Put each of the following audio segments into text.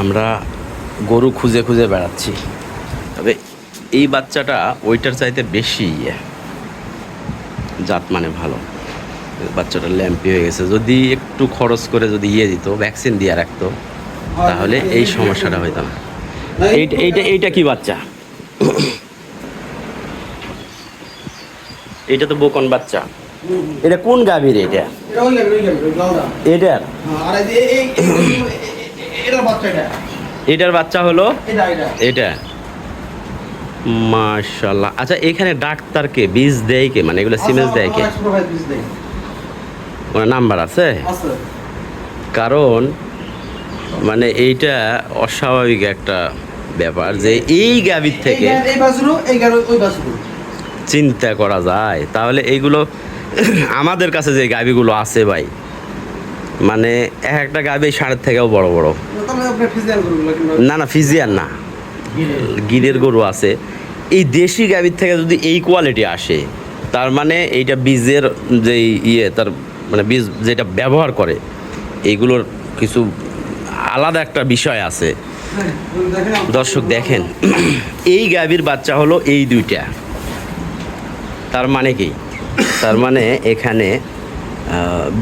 আমরা গরু খুঁজে খুঁজে বেড়াচ্ছি। তবে এই বাচ্চাটা ওইটার চাইতে বেশি ইয়ে। জাত মানে ভালো। বাচ্চাটা ল্যাম্পি হয়ে গেছে। যদি একটু খরচ করে যদি ইয়ে দিত ভ্যাকসিন দিয়ে রাখতো তাহলে এই সমস্যাটা হইতো না। এইটা এইটা এইটা কি বাচ্চা? এটা তো বোকন বাচ্চা। এটা কোন গাভীর এটা? এটা এটার বাচ্চা হলো? এটা মাশাল্লাহ আচ্ছা এখানে ডাক্তারকে বীজ দেয় কে? মানে এগুলো সিমেন্স দেয় কে? ওনার নাম্বার আছে? কারণ মানে এইটা অস্বাভাবিক একটা ব্যাপার যে এই গাভীর থেকে চিন্তা করা যায়। তাহলে এইগুলো আমাদের কাছে যে গাভীগুলো আছে ভাই মানে এক একটা গাভী ষাঁড়ের থেকেও বড় বড়। না না, ফিজিয়ান না। গিরের গরু আছে। এই দেশি গাভীর থেকে যদি এই কোয়ালিটি আসে, তার মানে এইটা বীজের যে ইয়ে তার মানে বীজ যেটা ব্যবহার করে, এইগুলোর কিছু আলাদা একটা বিষয় আছে। দর্শক দেখেন, এই গাভীর বাচ্চা হলো এই দুইটা। তার মানে কি? তার মানে এখানে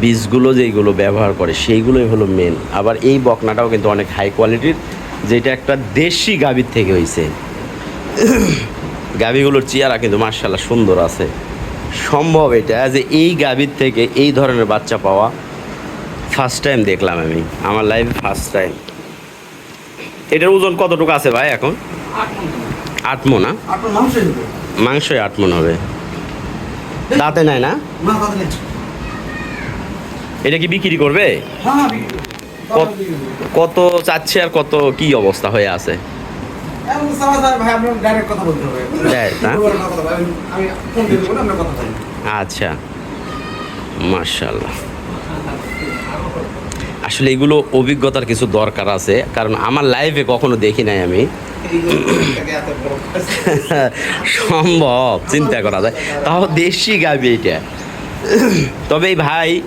বীজগুলো যেইগুলো ব্যবহার করে সেইগুলোই হলো মেন আবার এই বকনাটাও কিন্তু অনেক হাই কোয়ালিটির যেটা একটা দেশি গাভীর থেকে হয়েছে গাভীগুলোর চেয়ারা কিন্তু মার্শাল্লাহ সুন্দর আছে। সম্ভব এটা যে এই গাভীর থেকে এই ধরনের বাচ্চা পাওয়া। ফার্স্ট টাইম দেখলাম আমি আমার লাইফে ফার্স্ট টাইম এটার ওজন কতটুকু আছে ভাই এখন? আট মন না? মাংস মাংসই আট মন হবে। তাতে নাই না? এটা কি বিক্রি করবে? হ্যাঁ হ্যাঁ বিক্রি। তাহলে কত- চাচ্ছে আর কত কি অবস্থা হয়ে আছে? আচ্ছা। মার্শাল্লাহ আসলে এগুলো অভিজ্ঞতার কিছু দরকার আছে কারণ আমার লাইফে কখনো দেখি নাই আমি। সম্ভব চিন্তা করা যায়। তাও দেশি গাবি এটা। তবে ভাই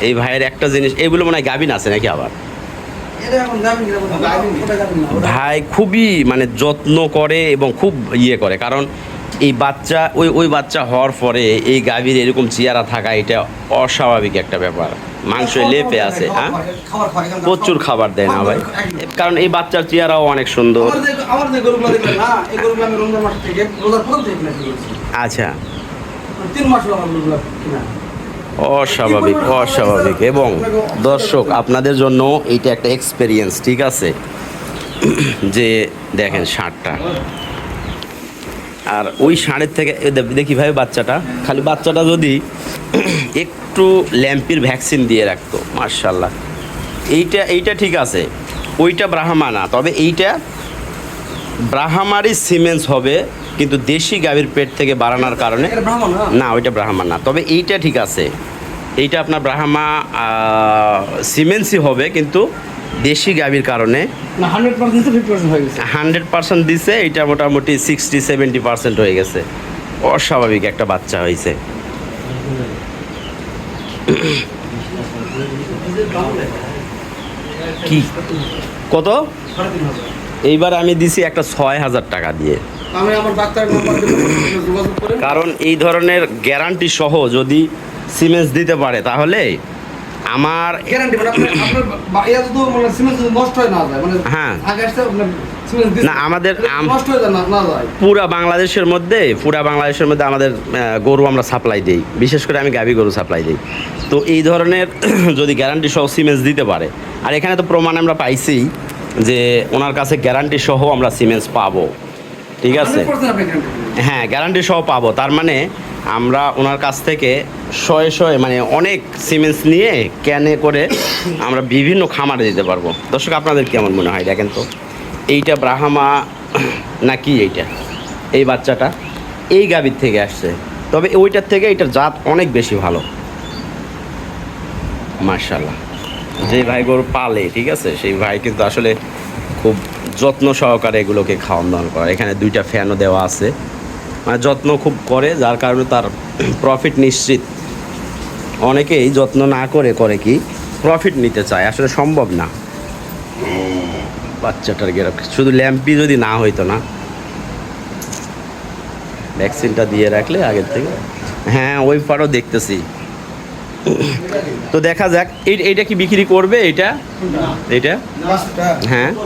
এই ভাইয়ের একটা জিনিস এইগুলো মনে হয় গাবিন আছে নাকি আবার? ভাই খুবই মানে যত্ন করে এবং খুব ইয়ে করে কারণ এই বাচ্চা ওই ওই বাচ্চা হওয়ার পরে এই গাভীর এরকম চেয়ারা থাকা এটা অস্বাভাবিক একটা ব্যাপার। মাংস লেপে আছে হ্যাঁ? প্রচুর খাবার দেয় না ভাই। কারণ এই বাচ্চার চেয়ারাও অনেক সুন্দর। আচ্ছা। তিন মাস অস্বাভাবিক অস্বাভাবিক। এবং দর্শক, আপনাদের জন্য এইটা একটা এক্সপেরিয়েন্স ঠিক আছে? যে দেখেন ষাঁড়টা। আর ওই ষাঁড়ের থেকে দেখি ভাই বাচ্চাটা। খালি বাচ্চাটা যদি একটু ল্যাম্পির ভ্যাকসিন দিয়ে রাখতো মার্শাল্লাহ এইটা এইটা ঠিক আছে। ওইটা ব্রাহ্মা না, তবে এইটা ব্রাহ্মারই সিমেন্স হবে। কিন্তু দেশি গাভীর পেট থেকে বাড়ানোর কারণে না? ওইটা ব্রাহ্মা না। তবে এইটা ঠিক আছে। এইটা আপনার ব্রাহ্মা সিমেন্সি হবে কিন্তু দেশি গাভীর কারণে না, 100% তো 50% গেছে। হান্ড্রেড পার্সেন্ট দিছে এটা মোটামুটি সিক্সটি সেভেন্টি পার্সেন্ট হয়ে গেছে। অস্বাভাবিক একটা বাচ্চা হয়েছে। কি? কত। এইবার আমি দিছি একটা ছয় হাজার টাকা দিয়ে। আমি আমার ডাক্তারের যোগাযোগ করে। কারণ এই ধরনের গ্যারান্টি সহ যদি সিমেন্স দিতে পারে তাহলে আমার গ্যারান্টি মানে আপনার আপনার ইয়া যদি মানে সিমেন্ট নষ্ট হয়ে না যায় মানে হ্যাঁ। আগে আসতে না, আমাদের পুরা বাংলাদেশের মধ্যে পুরা বাংলাদেশের মধ্যে আমাদের গরু আমরা সাপ্লাই দিই। বিশেষ করে আমি গাভী গরু সাপ্লাই দিই। তো এই ধরনের যদি গ্যারান্টি সহ সিমেন্স দিতে পারে আর এখানে তো প্রমাণ আমরা পাইছি যে ওনার কাছে গ্যারান্টি সহ আমরা সিমেন্স পাবো। ঠিক আছে? 100% আপনি গ্যারান্টি দিবেন। হ্যাঁ গ্যারান্টি সহ পাবো। তার মানে আমরা ওনার কাছ থেকে শয়ে শয়ে মানে অনেক সিমেন্টস নিয়ে ক্যানে করে আমরা বিভিন্ন খামারে দিতে পারব। দর্শক আপনাদের কেমন মনে হয়? দেখেন তো এইটা ব্রাহ্মা নাকি এইটা? এই বাচ্চাটা এই গাভীর থেকে আসছে। তবে ওইটার থেকে এটার জাত অনেক বেশি ভালো। মার্শাল্লাহ যে ভাই গরু পালে ঠিক আছে? সেই ভাই কিন্তু আসলে খুব যত্ন সহকারে এগুলোকে খাওয়ান দাওয়ান করা। এখানে দুইটা ফ্যানও দেওয়া আছে। মানে যত্ন খুব করে, যার কারণে তার প্রফিট নিশ্চিত। অনেকেই যত্ন না করে করে কি প্রফিট নিতে চায়। আসলে সম্ভব না। বাচ্চাটার গেরক শুধু ল্যাম্পি যদি না হইতো না। ভ্যাকসিনটা দিয়ে রাখলে আগের থেকে হ্যাঁ ওই পারও দেখতেছি। তো দেখা যাক এই- এইটা কি বিক্রি করবে এটা এটা হ্যাঁ। এটা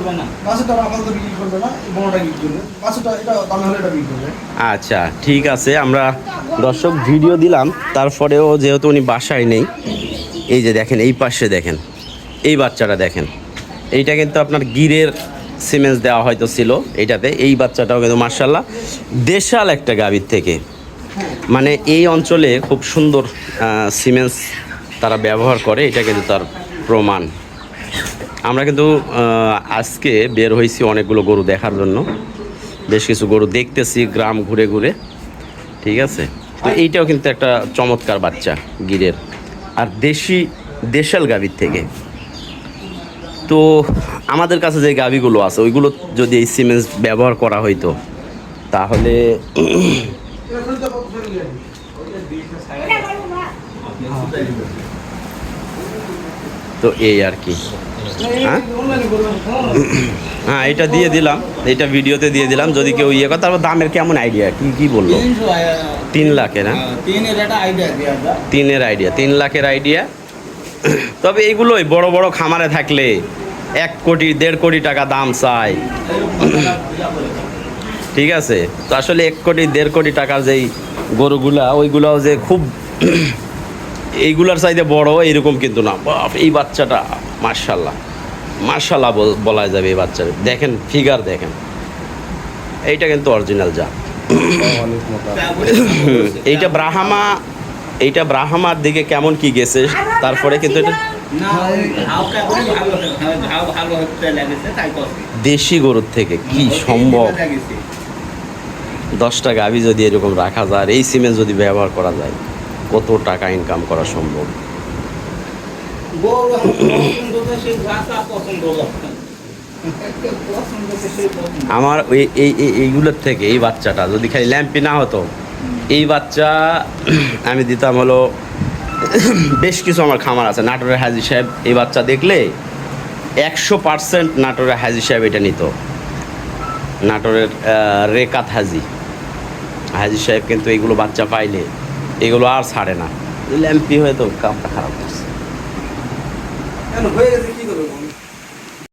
এটা করবে। আচ্ছা ঠিক আছে আমরা দর্শক ভিডিও দিলাম তারপরেও যেহেতু উনি বাসায় নেই এই যে দেখেন এই পাশে দেখেন এই বাচ্চাটা দেখেন এইটা কিন্তু আপনার গিরের সিমেন্স দেওয়া হয়তো ছিল এইটাতে এই বাচ্চাটাও কিন্তু মার্শাল্লাহ দেশাল একটা গাভীর থেকে। মানে এই অঞ্চলে খুব সুন্দর সিমেন্স তারা ব্যবহার করে, এটা কিন্তু তার প্রমাণ। আমরা কিন্তু আজকে বের হয়েছি অনেকগুলো গরু দেখার জন্য। বেশ কিছু গরু দেখতেছি, গ্রাম ঘুরে ঘুরে, ঠিক আছে? তো এইটাও কিন্তু একটা চমৎকার বাচ্চা গিরের। আর দেশি, দেশাল গাভীর থেকে। তো আমাদের কাছে যে গাভীগুলো আছে, ওইগুলো যদি এই সিমেন্স ব্যবহার করা হইতো, তাহলে তো এই আর কি। হ্যাঁ? হ্যাঁ এটা দিয়ে দিলাম। এটা ভিডিওতে দিয়ে দিলাম, যদি কেউ ইয়ে করে, তারপর দামের কেমন আইডিয়া কি কি বলল? তিন লাখের হ্যাঁ? তিনের আইডিয়া তিন লাখের আইডিয়া তবে এইগুলোই বড় বড় খামারে থাকলে এক কোটি, দেড় কোটি টাকা দাম চাই। ঠিক আছে? তো আসলে এক কোটি, দেড় কোটি টাকার যেই গরুগুলা, ওইগুলাও যে খুব এইগুলার চাইতে বড় এরকম কিন্তু না। এই বাচ্চাটা মার্শাল্লাহ মার্শাল্লাহ বলা যাবে এই বাচ্চাটা দেখেন ফিগার দেখেন। এইটা কিন্তু অরিজিনাল যা এইটা ব্রাহামা, এইটা ব্রাহামার দিকে কেমন কি গেছে, তারপরে কিন্তু এটা দেশি গরুর থেকে কি সম্ভব? দশটা গাভি যদি এরকম রাখা যায় আর এই সিমেন্ট যদি ব্যবহার করা যায় কত টাকা ইনকাম করা সম্ভব? আমার এই এই- এইগুলোর থেকে এই বাচ্চাটা যদি খালি ল্যাম্পি না হতো এই বাচ্চা আমি দিতাম হলো বেশ কিছু আমার খামার আছে। নাটোরের হাজি সাহেব এই বাচ্চা দেখলে একশো পার্সেন্ট নাটোরের হাজি সাহেব এটা নিত। নাটোরের রেকাত হাজি। হাজি সাহেব কিন্তু এগুলো বাচ্চা পাইলে এগুলো আর ছাড়ে না। ল্যাম্পি হয়ে তো কামটা খারাপ করছে। হয়ে গেছে